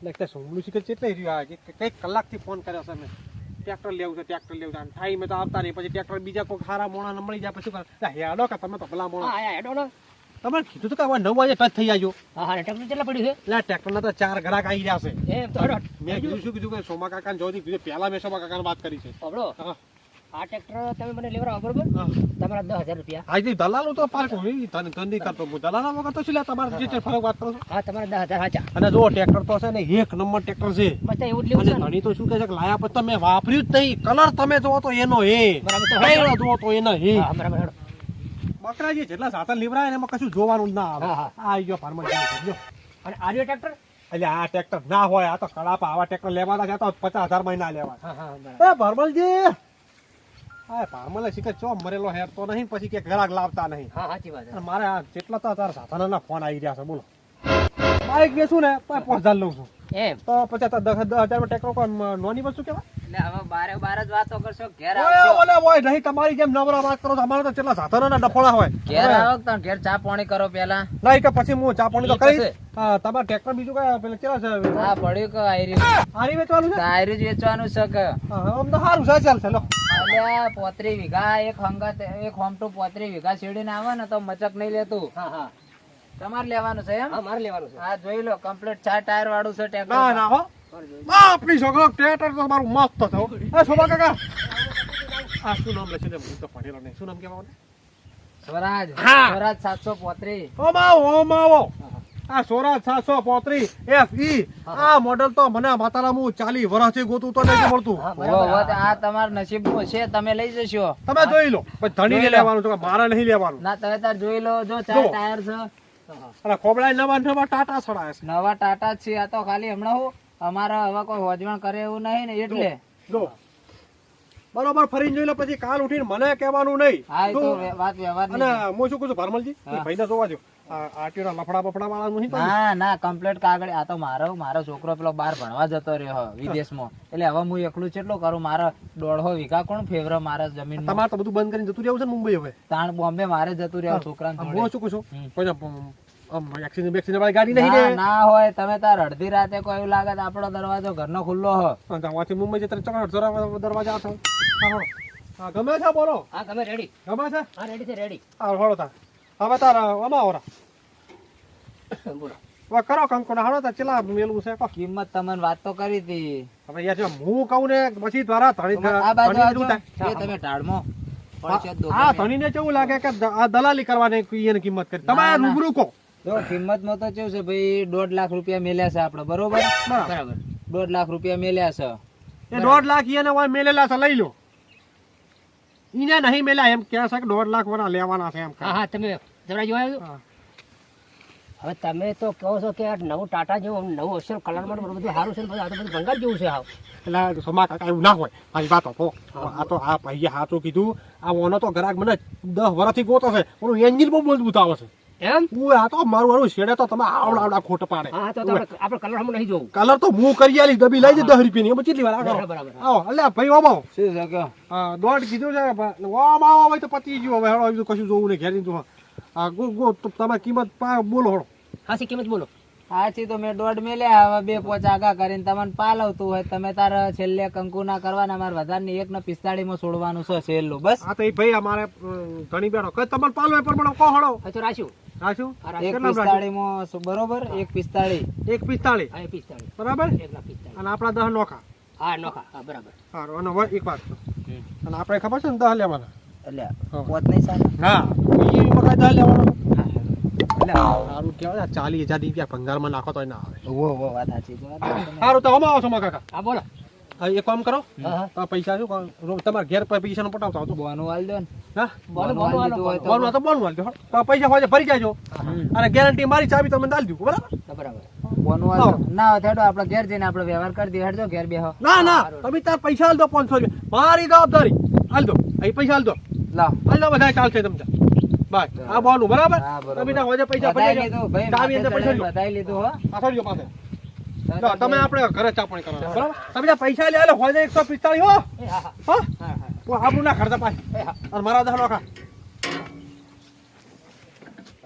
એટલે તે સોમલું શીખર ચેટલે રહ્યું આ કે કંઈક કલાકથી ફોન કર્યો છે મેં. ટ્રેક્ટર લેવું છે ટ્રેક્ટર લેવું છે. ટાઈમે તો આવતા નહીં પછી ટ્રેક્ટર બીજા કોઈ સારા મોણા મળી જાય પછી હેડો કે તમે તો ભલા મોણા. હેડો ને. તમે કીધું તો કે નવ વાગે ટચ થઈ જાજો. હા હા ટ્રેક્ટર કેટલા પડ્યું છે? એટલે ટ્રેક્ટરના તો ચાર ગ્રાહક આવી રહ્યા છે. મેં કીધું શું કીધું કે સોમા કાકા જોઈ કીધું પહેલા મેં સોમા કાકાને વાત કરી છે. હા. આ ટ્રેક્ટર તમે મને લેવડાવો બરોબર? તમારા દસ હજાર રૂપિયા. આજથી દલાલો તો પાર્ક તને ધંધી કરતો હું દલાલા વગર તો શું તમારે જે ફરક વાત કરો હા તમારા દસ હજાર હાચા. અને જો ટ્રેક્ટર તો છે ને એક નંબર ટ્રેક્ટર છે. મસ્ત એવું જ લેવું છે ધણી તો શું કહે છે કે લાયા પછી તમે વાપર્યું જ નહીં. કલર તમે જોવો તો એનો એ બરાબર જોવો તો એનો એ બરાબર બકરાજી જેટલા સાધન લીવરાય એમાં કશું જોવાનું જ ના આવે. આ ગયો ફાર્મર જો. અને આર્યો ટ્રેક્ટર એટલે આ ટ્રેક્ટર ના હોય આ તો કડાપા આવા ટ્રેક્ટર લેવાના છે તો પચાસ હજાર મહિના લેવા ભરમલજી! આ શીખે ચો મરેલો હેર તો નહીં પછી કે લાવતા નહીં. હા સાચી વાત અને મારે આ જેટલા તો તારા સાધનોના ફોન આવી રહ્યા છે બોલો. ને પાંચ હજાર લઉં છું. એમ? તો પછી દસ દસ નોની વસ્તુ તમારી જેમ નવરા વાત કરો અમારે તો કેટલા સાધનોના ડફોડા હોય. ઘેર આવો ઘેર ચા પાણી કરો પેલા નહીં કે પછી હું ચા પાણી તો ઈ કરીશ. તમારે ટ્રેક્ટર બીજું કયા પેલા કેવા છે? આ પડ્યું કે આયરી આયરી વેચવાનું છે? આયરી જ વેચવાનું છે કે? આમ તો સારું છે ચાલ ચાલો. અલ્યા પોત્રી વીઘા એક હંગત એક હોમટું પોત્રી વીઘા શેરડીને આવે ને તો મચક નહીં લેતું. હા હા. તમારે લેવાનું છે એમ? મારે લેવાનું છે. હા જોઈ લો કમ્પ્લીટ ચાર ટાયર વાળું છે ના ના હો. બાપની છોકરો ટેટર તો મારું મસ્ત થયો એ શોભા કાકા. આ શું નામ લખી દે હું તો ભણેલો નહીં. શું નામ કહેવાનું સ્વરાજ હા. સ્વરાજ સાતસો પોત્રીસ ઓમાવો ઓમાવો. આ સોરા સાતસો પોત્રી એફ ઈ આ મોડલ તો મને માતાના હું ચાલી વર્ષથી ગોતું તો નથી મળતું. આ તમારા નસીબનું છે તમે લઈ જશો. તમે જોઈ લો. પછી ધણીને લેવાનું છે મારે નહીં લેવાનું. ના તમે તાર જોઈ લો જો ચાર ટાયર છે. અને ખોબડા નવા નવા ટાટા સડાય છે. નવા ટાટા છે આ તો ખાલી હમણાં હું અમારા હવે કોઈ હોજવણ કરે એવું નહીં ને એટલે. જો. બરોબર ફરી જોઈ લે પછી કાલ ઉઠીને મને કહેવાનું નહીં. અને હું શું કહું છું ભરમલજી. ભાઈને જોવા જો આ લફડા બફડા વાળા નહીં ના ના કમ્પ્લીટ કાગળ આ તો મારો મારો છોકરો પેલો બાર ભણવા જતો રહ્યો વિદેશમાં. એટલે હવે હું એકલું કેટલું કરું? મારા દોઢો વીઘા કોણ ફેવરે મારા જમીન તમારે તો બધું બંધ કરીને જતું રહેવું છે મુંબઈ હવે? તાણ બોમ્બે મારે જતું રહ્યો છોકરા હું શું કહું છું? હમ. કોઈ વાળી ગાડી નહીં ને ના હોય તમે તાર અડધી રાતે કોઈ લાગે તો આપણો દરવાજો ઘરનો ખુલ્લો હ. ત્યાંથી મુંબઈ જતા ચોકડ દરવાજા આવશે હા, ગમે છે બોલો. હા તમે રેડી ગમે છે? હા રેડી છે રેડી હા હળો તાર. હવે તાર આમાં ઓરા. બોલો. હવે કરો કંકોડા હળો તાર ચેલા મેલવું છે કિંમત તમને વાત તો કરી હતી. હવે યાર જો હું કહું ને પછી દ્વારા ધણી આ બાજુ? એ તમે ટાળમો હા. ધણીને કેવું લાગે કે આ દલાલી કરવાની એની કિંમત કરી. તમે ના, ના. રૂબરૂ કહો. જો કિંમતમાં તો કેવું છે ભાઈ દોઢ લાખ રૂપિયા મેલ્યા છે આપણે બરોબર? બરાબર. દોઢ લાખ રૂપિયા મેલ્યા છે. એ દોઢ લાખ એને હોય મેલેલા છે લઈ લો. ઈને નહીં મેલ્યા એમ કહે છે કે દોઢ લાખ વાળા લેવાના છે એમ. હા હા તમે જરા જોયા છો? હવે તમે તો કહો છો કે આ નવું ટાટા જેવું નવું અસર કલરમાં બધું સારું છે બધું આ તો બધું ભંગાર જેવું છે આવ. એટલે સોમા કાકા એવું ના હોય મારી વાત તો આ તો આ ભાઈએ સાચું કીધું આ ઓનો તો ગ્રાહક મને દસ વર્ષથી ગોતો છે એનું એન્જિન બહુ મજબૂત આવે છે. એમ? હું આ તો મારું મારું શેડે તો તમે આવડા આવડા ખોટ પાડે. હા તો આપણે આપણે કલર હમણાં નહીં જોઉં કલર તો હું કરી આલી ડબ્બી લઈ જઈ દસ રૂપિયાની. એમાં કેટલી વાર આ બરાબર બરાબર આવો એટલે ભાઈ ઓમાં છે હા, દોઢ કીધું છે પણ આવો હોય તો પતી ગયું. હવે હેડો કશું જોવું નહીં ઘેર જઈને આ ગો ગો તમે કિંમત પા- બોલો હેડો હા કિંમત બોલો. સાચી તો મેં દોઢ મેલ્યા હવે બે પોચ આગા કરીને તમને પાલવતું હોય તમે તાર છેલ્લે કંકુ ના કરવાના મારે વધારે એક ને પિસ્તાળી માં છોડવાનું છે છેલ્લું બસ. આ તો એ ભાઈ અમારે ઘણી બેનો. તમને તમારે પાલો હોય પણ મને કહો હેડો હા તો રાખ્યું. હા શું? હા એક બરોબર? એક પિસ્તાળીસ. હા એ પિસ્તાળીસ. બરાબર? એક લાખ પિસ્તાળીસ. અને આપણા દસ નોખા. હા નોખા. હા બરાબર. સારું અને હવે એક વાત અને આપણે ખબર છે ને દસ લેવાના? એટલે. પોત નહીં સારા? એ લેવાનો? હા, હા. એટલે સારું કેવાય ચાલીસ હજાર રૂપિયા ભંગારમાં નાખો તો ના આવે. સારું તો આમાં આવો છો કાકા. હા બોલો. એક કામ કરો. તો પૈસા શું? તમારે ઘેર પૈસા નો પટાવતા આવતો બોનું હાલ દો ને. હા? બોલો બોનું હાલ હોય તો તો. તો પૈસા હોય તો ભરી જાજો. અને ગેરંટી મારી ચાવી તમે દાલ દઉં બરાબર? બરાબર. બોનું ના હોય આપણે ઘેર જઈને આપણે વ્યવહાર કરી દઈએ. હેડજો ઘેર બેહો. ના ના. તમે તાર પૈસા હાલ દો પાંચસો રૂપિયા. મારી જવાબદારી. હાલ દો. અહીં પૈસા હાલ દો. લા હાલ દો બધા ચાલશે તમને. બાય. આ બોલું બરાબર? તમે ત્યાં હોય પૈસા ભરી લીધું. ભાઈ પૈસા લીધું હો. પાછળ જો લો, તમે આપણે ઘરે ચાપણી બરાબર? તમે પૈસા લે લે હોય તો એકસો પિસ્તાળીસ હો. હા આપણું ના ખર્ચા પાછી. અને મારા દસ નોખા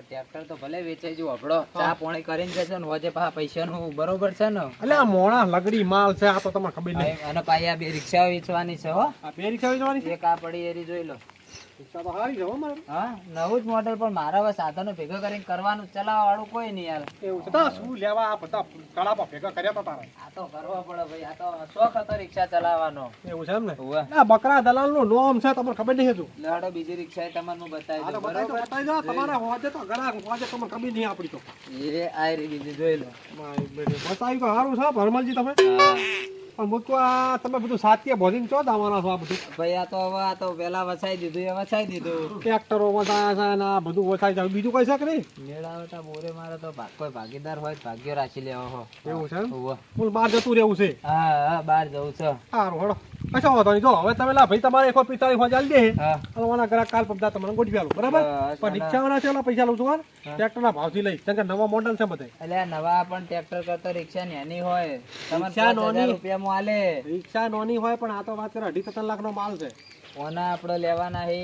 ટ્રેક્ટર તો ભલે વેચાઈ જો હબળો ચા પોણી કરીને જશે ને હોજે પૈસા નું બરોબર છે ને? એટલે આ મોણા લગડી માલ છે આ તો તમને ખબર નહીં. અને પાછી આ બે રિક્ષા વેચવાની છે હો. આ બે રિક્ષા વેચવાની છે? એક આ પડી એરી જોઈ લો. હો નવું જ મોડેલ પણ મારા હવે સાધનો ભેગા કરીને કરવાનું ચલાવવા વાળું કોઈ નહીં યાર. એવું છે. તો શું લેવા આ બધા કડાપા ભેગા કર્યા તા તારે. આ તો કરવા પડે ભાઈ આ તો શોખ હતો રિક્ષા ચલાવવાનો. એવું છે એમ ને? આ બકરા દલાલનું નોમ છે તમને ખબર નહીં હતું? બીજી રિક્ષા એ તમને હું બતાવી દઉં બતાવી બતાવી દો. તમારા હોજે તો ઘણા હોજે તમને ખબર નહીં આપડી તો. એ આ બીજી જોઈ લો. બતાવી તો સારું છે ભરમલજી તમે. હા. હું તો આ તમે બધું સાત્ય ભરીને ચો દાવાના છો આ બધું? ભાઈ આ તો હવે આ તો પેલા વસાઈ દીધું એ વસાઈ દીધું. ટ્રેક્ટરો વસાયા છે ને આ બધું વસાઈ છે. બીજું કઈ શકે નહીં? નહીં મેળાવટા બોરે મારે તો કોઈ ભાગીદાર હોય ભાગ્ય રાખી લેવો હો. એવું છે? ફૂલ બહાર જતું રહેવું છે. હા હા બહાર જવું છે. સારું હેડો. કશો વાંધો નહીં. જો હવે તમે લા ભાઈ તમારે એકસો પિસ્તાળીસમાં ચાલી દે. હા. અને ગ્રાહક કાલ પમદા તમને ગોઠવી આલું બરાબર? પણ રિક્ષાવાળા છે પૈસા લઉં છું ટ્રેક્ટર ના ભાવથી લઈ. કારણ કે નવા મોડલ છે બધે. એટલે નવા પણ ટ્રેક્ટર કરતા રિક્ષા નાની હોય. રિક્ષા નોની રૂપિયા માં આલે રિક્ષા નોની હોય પણ આ તો વાત કરે અઢી ત્રણ લાખ નો માલ છે. ઓના આપણે લેવાના હે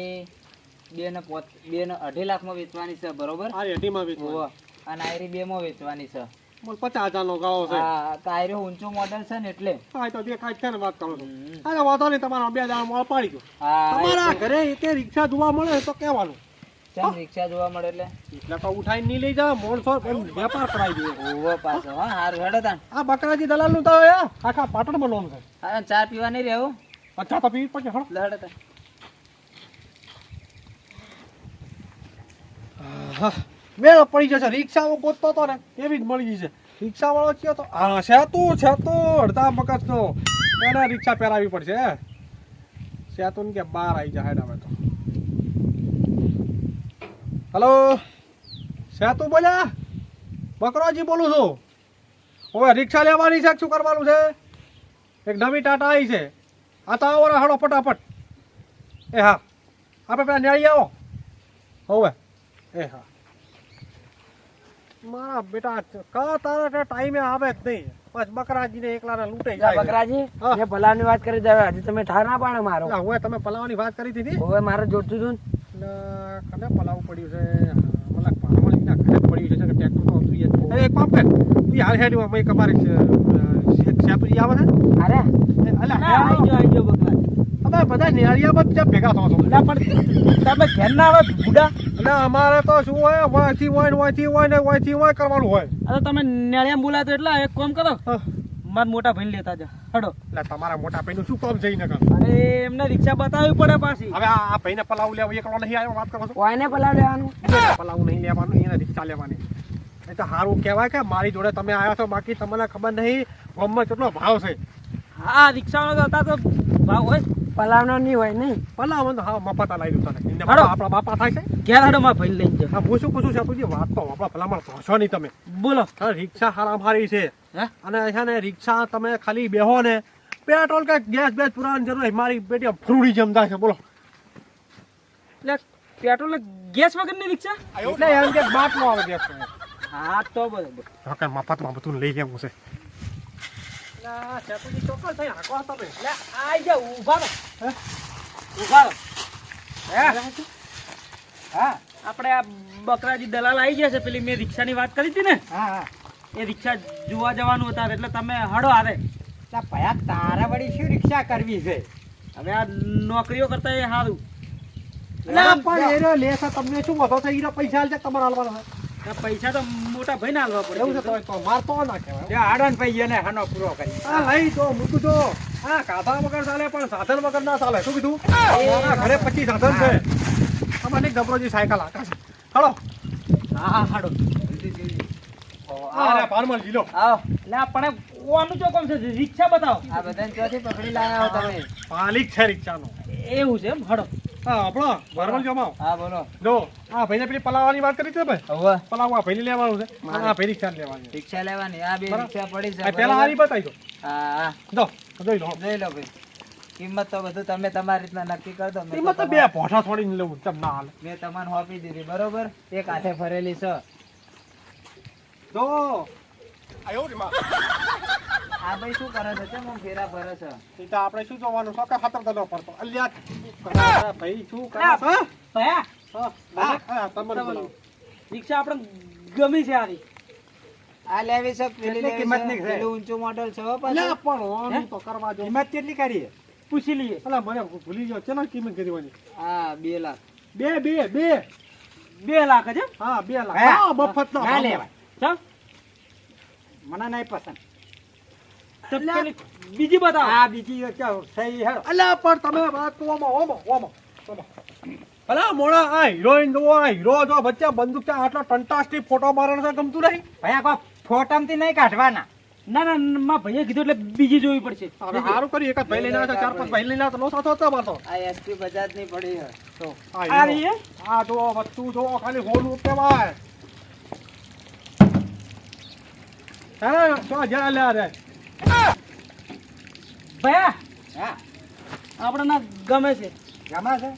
બે ને પોત બે ને અઢી લાખમાં વેચવાની છે બરોબર? આ અઢીમાં વેચવાનો. અને આયરી બે માં વેચવાની છે. બોલ પચાસ હજાર નો ગાળો છે. કાયરો ઊંચું મોડેલ છે ને એટલે. હા તો દેખાય છે ને વાત કરો છો. હા તો વાંધો નહીં તમારા બે દાણા મોળ પાડી દો. હા તમારા ઘરે એકે રિક્ષા જોવા મળે તો કહેવાનું. ચમ રિક્ષા જોવા મળે એટલે? એટલે તો ઉઠાઈને નહીં લઈ જાવ મોણસો વેપાર કરાવી દે. ઓવો પાછો હા હાર હેડો તાન આ બકરાજી દલાલનું તો આખા પાટણમાં લોન છે. હા ચા પીવા નહીં રહેવું અચ્છા તો પીવી પડશે હળો હેડો તાન મેળ પડી જશે રિક્ષાઓ ગોતતો હતો ને, એવી જ મળી જશે રિક્ષા વાળો કયો તો, હા સેતુ સેતુ અડધા મગજ નો. એને રિક્ષા પહેરાવી પડશે સેતુ કે બાર આવી જાય હવે તો. હલો? સેતુ બોલ્યા? બકરોજી બોલું છું. હવે રિક્ષા લેવાની છે, શું કરવાનું છે? એક નવી ટાટા આવી છે. આ તો આવો હાડો ફટાફટ. એ હા. આપણે પેલા ન્યાળી આવો. હવે. એ હા. મારા બેટા કા તારા ટાઈમે આવે જ નહીં. બસ બકરાજીને એકલાને લૂંટે જાય. બકરાજી એ પલાવની વાત કરી દેવા હજી તમે ઠાર ના પાડે મારો. હવે તમે પલાવવાની વાત કરી દીધી? હવે મારે જોતું હતું એટલે કને પલાવ પડ્યું છે. પારમાણીના ઘરે પડ્યું છે કે ટ્રેક્ટર તો હતું હાલ અમે છે સેતુજી આવે છે અરે અલા, ના, ગયો, આઈ બકરાજી. અમે બધા નિહાળિયામાં જ ભેગા થો છો. પણ તમે ઘેર ના આવે બુડા એટલે અમારે તો શું હોય વાંચી હોય ને વાંચી હોય ને વાંચી હોય કરવાનું હોય. અરે તમે નેળિયા બોલાતો એટલે એક કામ કરો. મારા મોટા ભાઈ લેતા જા હડો. એટલે તમારા મોટા ભાઈનું શું કામ છે નકર? અરે એમને રિક્ષા બતાવવી પડે પાછી. હવે આ ભાઈ ને પલાવ લેવા એકલો નહીં આવ્યો વાત કરો છો? કોઈને પલાવ લેવાનું? પલાવ નહીં લેવાનું એને રિક્ષા લેવાની. એ તો સારું કહેવાય કે મારી જોડે તમે આવ્યા છો બાકી તમને ખબર નહીં ગામમાં કેટલો ભાવ છે. હા રિક્ષાવાળો હતા તો ભાવ હોય. પલાવનો નહીં હોય નહીં. પલાવ તો હા મફત લાવી દઉં તને. આપણા બાપા થાય છે. હડો ભાઈ લઈને જાઓ. હું શું પૂછું છું તું વાત તો આપણા ભલામણ પહોંચો નહીં તમે. બોલો. રિક્ષા હારામ હારી છે. અને છે ને રિક્ષા તમે ખાલી બેહો ને પેટ્રોલ કે ગેસ બેસ પુરાવાની જરૂર મારી બેટી ફ્રૂડી જેમ જાય છે બોલો. એટલે પેટ્રોલ ગેસ ગેસ વગરની રિક્ષા? એટલે એમ કે બાટલો આવે ગેસ હા તો બરોબર. મફતમાં બધું લઈ લેવું છે. ચોક્કસ થઈ હાકો તમે એટલે આઈ જા ઊભા રહો. ઊભા રહો. હા? આપણે આ બકરાજી દલાલ આવી ગયા છે. પેલી મેં રિક્ષાની વાત કરી હતી ને? હા હા. એ રિક્ષા જોવા જવાનું હતા. એટલે તમે હડો આવે ભયા તારા વળી શું રિક્ષા કરવી છે? હવે આ નોકરીઓ કરતા એ સારું પણ એનો લે તમને શું વધો થઈ ગયો પૈસા તમારે આલવાના છે આ પૈસા તો મોટા ભાઈ ના પડે એવું છે તો માર તો ના કહેવાય ત્યાં આડન ભાઈ એને હાનો પૂરો કરી. આ લઈ તો મૂકું છો હા કાધા વગર ચાલે પણ સાધન વગર ના ચાલે. શું કીધું? મારા ઘરે પચીસ સાધન છે. અમારે ગબરોજી સાયકલ આકા છે હળો હા હા હાડો. અરે જીલો આવો આપણે ઓનું જો કોમ છે? રિક્ષા બતાવો. આ બધાને ચોથી પકડી લાયા હો તમે? માલિક છે રિક્ષાનો. એવું છે એમ હડો. હા આપણો જમાવ હા બોલો. જો આ ભાઈને પેલી પલાવવાની વાત કરી છે ભાઈ? હવે. પલાવ આ ભાઈને લેવાનું છે. આ ભાઈ રિક્ષા લેવાની રિક્ષા લેવાની આ બે રિક્ષા પડી છે પેલા હારી બરોબર? બતાવી દો. હા હા. જો જોઈ લો. જોઈ લો ભાઈ. કિંમત તો બધું તમે તમારી રીતના નક્કી કરી દો તો બે ભોઠા છોડીને લેવું તેમ ના હાલે. મેં તમને હોપી દીધી બરોબર? એક હાથે ફરેલી છે. જો. આ ભાઈ શું કરે છે? કેમ આમ ફેરા ફરે છે? એ આપણે શું જોવાનું ખાતર તો પડતો. અલ્યા ભાઈ શું કરે છે? ભયા હા, હા, હા, તમને રિક્ષા આપણે ગમી છે આરી આ લેવી છે પેલી કિંમતની છે? પેલું મોડલ છે હો પણ તો કરવા જો કિંમત કેટલી કરી પૂછી લઈએ. અલા મને ભૂલી ગયો ચેના કિંમત કીધી હા બે લાખ. બે બે બે. બે લાખ છે હા બે લાખ. હા. મફત ના ના લેવાય. મને નહીં પસંદ. બીજી બતાવો. આ બીજી સહી હે? અલ્યા પણ તમે વાત ઓમો ઓમો ઓમો ઓમો. અલા મોડા આ હિરોઈન જો આ હીરો જો વચ્ચે બંદૂક છે આટલો ટંટાસ્ટી ફોટો મારવાનો છે ગમતું નહીં? ભયા કોઈ ફોટમથી નહીં કાઢવાના. ના ના ના, ભાઈએ કીધું એટલે બીજી જોવી પડશે. હવે સારું કરી એક જ ભાઈ લઈને આવ્યા ચાર પાંચ ભાઈ લઈને આવ્યા તો નો સાથો હતો મારતો આ એસપી બજાજની પડી હે. તો આ આ. રહી? આ જો વસ્તુ જો ખાલી હોલું કહેવાય. હા તો જ્યાં લે રે. ભયા હા. આપણે ગમે છે. ગમા છે?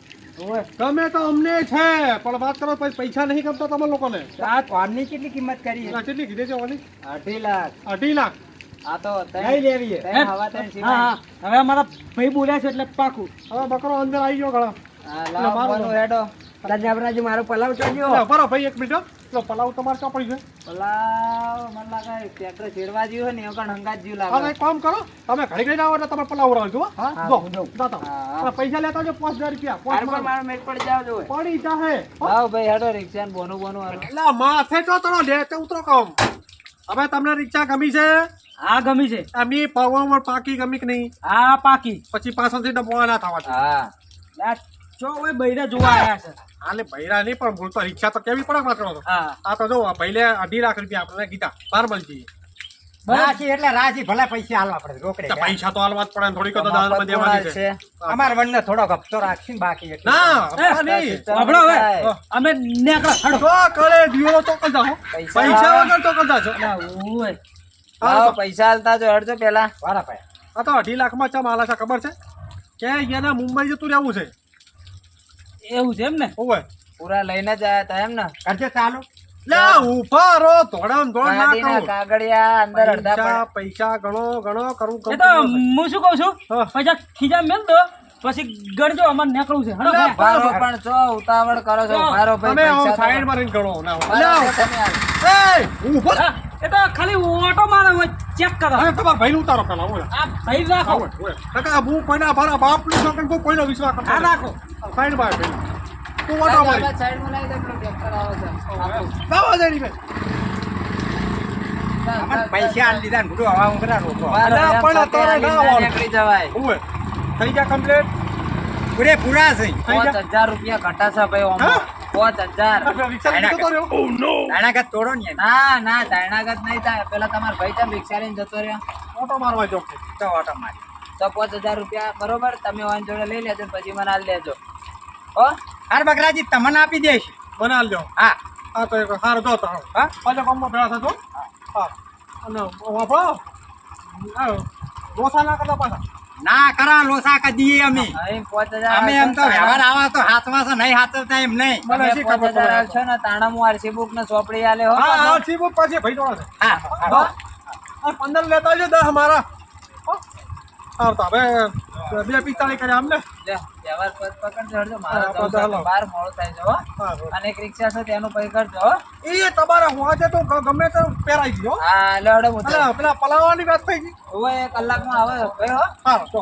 ગમે તો અમને છે પણ વાત કરો પૈસા નહીં ગમતા તમે લોકોને. આ કોણની કેટલી કિંમત કરી કેટલી કીધી છે અઢી લાખ. અઢી લાખ. આ તો નહીં લેવી હવા ત્રણ હા હવે અમારા ભાઈ બોલ્યા છે એટલે પાકું. હવે બકરો અંદર આવી ગયો ઘણા મારો હેડો. રાજાબરાજી મારો પલાવ ચોજો બરો ભાઈ એક મિનિટ હો. પેલો પલાવ તમારે ક્યાં પડી છે? પલાવ મને લાગે પેટ્રો છેડવા જેવું હોય ને એવું કાંઈ હંગાત જેવું લાગે. હવે કામ કરો તમે ઘડી ઘડી આવો એટલે તમારે પલાવ છો હા. જો જો હું. હા. પૈસા લેતા જો પાંચ હજાર રૂપિયા પાંચ પર મારો મેટ પડી જાવ જો પડી જાહે આવ ભાઈ હેડો રિક્ષા ને બોનો બોનો. એટલે માથે તો તરો લે તે ઉતરો કમ. હવે તમને રિક્ષા ગમી છે? આ ગમી છે. અમી પવન પાકી ગમી કે નહીં? આ પાકી. પછી પાછળથી ડબો ના થવા હા. ચો હવે બૈરા જોવા આવ્યા છે. હાલે ભૈરા નહીં પણ ભૂલ તો રિક્ષા તો કેવી પડે માત્ર હા. આ તો જો અઢી લાખ રૂપિયા આપણે કીધા નોર્મલજી રાશી એટલે રાશી ભલે પૈસા હાલવા પડે રોકડે પૈસા તો હાલવા જ પડે થોડીક તો દેવાની છે. છે. અમાર વનને થોડો હપ્તો રાખીને બાકી ના એ, હપ્તા નહીં. સાંભળો હવે. અમે નેકળો હડો. જો કરે દિયોળો તો કર જાઓ પૈસા વગર તો ઓય લાવો પૈસા હાલતા જો હેડજો પેલા. વારા ભાઈ. આ તો અઢી લાખમાં ચમ આલા છે ખબર છે? કે એને મુંબઈ જતું રહેવું છે. એવું છે એમ ને? ઓવે. પૂરા લઈને જ આયા તા એમ ને? કરજો ચાલો. લે. ઊભા રહો ધોડામ ધોડ ના કરો કાગળિયા અંદર અડધા પૈસા પૈસા ગણો ગણો કરવું કરું તો હું શું કહું છું? પૈસા ખીજા મેલ દો પછી ગણજો અમારે નીકળવું છે. હણો ભાઈ. ભારો પણ છો ઉતાવળ કરો છો મારો ભારો તમે ભાઈ પૈસા સાઈડમાં રહીને ગણો. ના તમે. એ. હા, એ તો ખાલી ઓટો મારે હોય ચેક કરો હવે તમારા ભાઈને ઉતારો પેલા ઓવે. આ ભાઈ રાખો. કાકા, હું કોઈના બાપની છોકરીને કોઈ કોઈનો વિશ્વાસ કરતો નથી. રાખો સાઈડ ભાઈ. તું મારી. દે, પેલું આવે છે. ભાઈ. પૈસા આલી દીધા ને બધું હવા રોકો પણ અત્યારે ના નીકળી જવાય ઓવે. થઈ જા complete? પૂરે પૂરા છે થઈ પાંચ ગયા? હજાર રૂપિયા ઘટાશે ભાઈ ઓમાં. પાંચ હજાર? નાના કાંઈ તોડો ને ના ના દાયણાગત નહીં થાય. પેલા તમારા ભાઈ તમે રિક્ષા લઈને જતો રહ્યો? ઓટો મારવા જો તો ઓટો મારી. તો પાંચ હજાર રૂપિયા બરોબર તમે વાન જોડે લઈ લેજો પછી મને આલી દેજો. હો? હાર બકરાજી તમને આપી દઈશ. મને હાલ દો. હા. હા તો એક હાર જો તો હા? પાછા કામમાં ભેળા થજો. હા. અને વાપરો. હા. ડોસા ના કરતા પાછા. ના કરા લોસા કદી અમે. અમે એમ તો વ્યવહાર આવા તો હાથમાં છે નહીં હાથવતા એમ નહીં. મને શી ખબર પડે? છે ને તાણા હું આરસી બુક ને ચોપડી આલે હો. હા આરસી બુક પાછી ભાઈ જોડે હા આ પંદર લેતા આવજો દસ મારા આવતા હવે બે પિસ્તાળીસ કર્યા અમને. લે, પકડજો. મારે. તો મોડું થાય અને એક રિક્ષા છે તેનું પૈ કરજો એ તમારા હું આજે તો ગમે તે પહેરાઈ ગયો હા. પેલા પેલા પલાવાની વાત થઈ ગઈ. હવે કલાકમાં આવે ભાઈ હો. હા તો.